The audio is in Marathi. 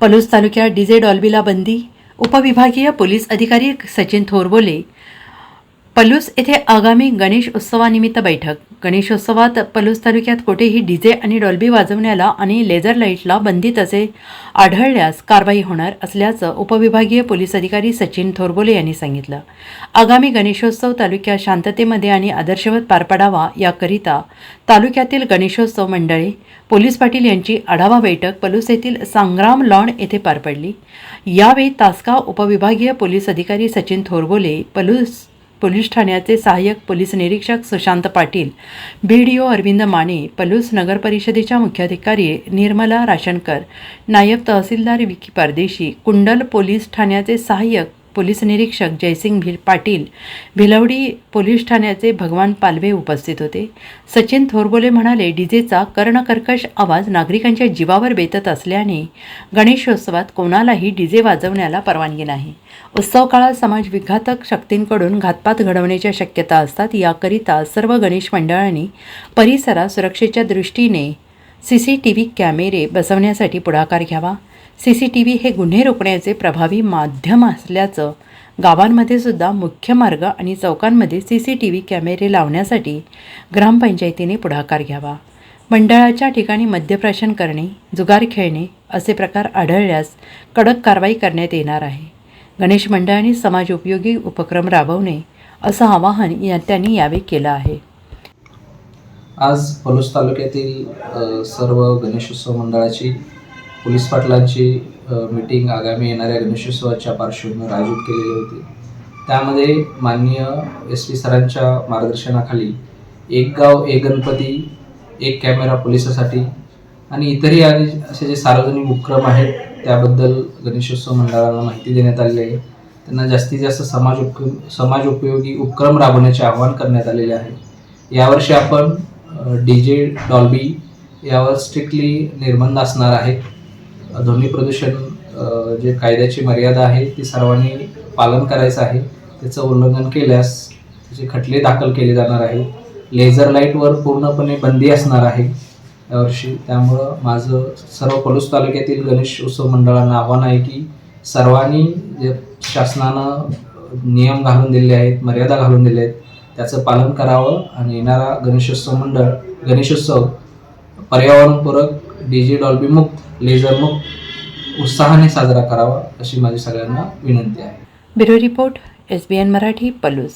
पलूस तालुक्यात डीजे डॉल्बीला बंदी. उपविभागीय पोलीस अधिकारी सचिन थोरबोले पलूस येथे आगामी गणेश उत्सवानिमित्त बैठक. गणेशोत्सवात पलूस तालुक्यात कुठेही डीजे आणि डॉल्बी वाजवण्याला आणि लेझर लाईटला बंदी तसे आढळल्यास कारवाई होणार असल्याचं उपविभागीय पोलीस अधिकारी सचिन थोरबोले यांनी सांगितलं. आगामी गणेशोत्सव तालुक्यात शांततेमध्ये आणि आदर्शवत पार पडावा याकरिता तालुक्यातील गणेशोत्सव मंडळे पोलीस पाटील यांची आढावा बैठक पलूस येथील संग्राम लॉन येथे पार पडली. यावेळी तासगाव उपविभागीय पोलीस अधिकारी सचिन थोरबोले पलूस पोलीस ठाण्याचे सहाय्यक पोलीस निरीक्षक Sushant Patil B D O Arvind Mane Palus नगर परिषदेच्या मुख्याधिकारी निर्मला राशनकर नायब तहसीलदार विकी परदेशी कुंडल पोलीस ठाण्याचे सहाय्यक पोलीस निरीक्षक जयसिंग भिल पाटील भिलवडी पोलीस ठाण्याचे भगवान पालवे उपस्थित होते. सचिन थोरबोले म्हणाले डीजेचा कर्णकर्कश आवाज नागरिकांच्या जीवावर बेतत असल्याने गणेशोत्सवात कोणालाही डीजे वाजवण्याला परवानगी नाही. उत्सव काळात समाज विघातक शक्तींकडून घातपात घडवण्याच्या शक्यता असतात. याकरिता सर्व गणेश मंडळांनी परिसरात सुरक्षेच्या दृष्टीने सी सी टी व्ही कॅमेरे बसवण्यासाठी पुढाकार घ्यावा. सी सी टी व्ही हे गुन्हे रोखण्याचे प्रभावी माध्यम असल्याचं गावांमध्ये सुद्धा मुख्य मार्ग आणि चौकांमध्ये सी सी टी व्ही कॅमेरे लावण्यासाठी ग्रामपंचायतीने पुढाकार घ्यावा. मंडळाच्या ठिकाणी मद्यप्राशन करणे जुगार खेळणे असे प्रकार आढळल्यास कडक कारवाई करण्यात येणार आहे. गणेश मंडळांनी समाज उपयोगी उपक्रम राबवणे असं आवाहन या त्यांनी यावेळी केलं आहे. आज पलूस तालुक्यातील सर्व गणेशोत्सव मंडळाची पोलीस पाटलांची मीटिंग आगामी येणाऱ्या गणेशोत्सवाच्या पार्श्वभूमीवर आयोजित केलेली होती. त्यामध्ये माननीय एस पी सरांच्या मार्गदर्शनाखाली एक गाव एक गणपती एक कॅमेरा पोलिसासाठी आणि इतरही आणि असे जे सार्वजनिक उपक्रम आहेत त्याबद्दल गणेशोत्सव मंडळाला माहिती देण्यात आलेली आहे. त्यांना जास्तीत जास्त समाज उप समाज उपयोगी उपक्रम राबवण्याचे आवाहन करण्यात आलेले आहे. यावर्षी आपण डी जे डॉल्बी यावर स्ट्रिक्टली निर्बंध असणार आहे. ध्वनी प्रदूषण जे कायद्याची मर्यादा आहे ती सर्वांनी पालन करायचं आहे. त्याचं उल्लंघन केल्यास त्याचे खटले दाखल केले जाणार आहे. लेझर लाईटवर पूर्णपणे बंदी असणार आहे यावर्षी त्यामुळं माझं सर्व पलूस तालुक्यातील गणेश उत्सव मंडळांना आव्हान आहे की सर्वांनी जे शासनानं नियम घालून दिले आहेत मर्यादा घालून दिल्या आहेत त्याचं पालन करावं आणि येणारा गणेशोत्सव मंडळ गणेशोत्सव पर्यावरणपूरक डी जे डॉल्बी मुक्त लेझर मुक्त उत्साहाने साजरा करावा अशी माझी सगळ्यांना विनंती आहे. Bureau report S B N Marathi Palus.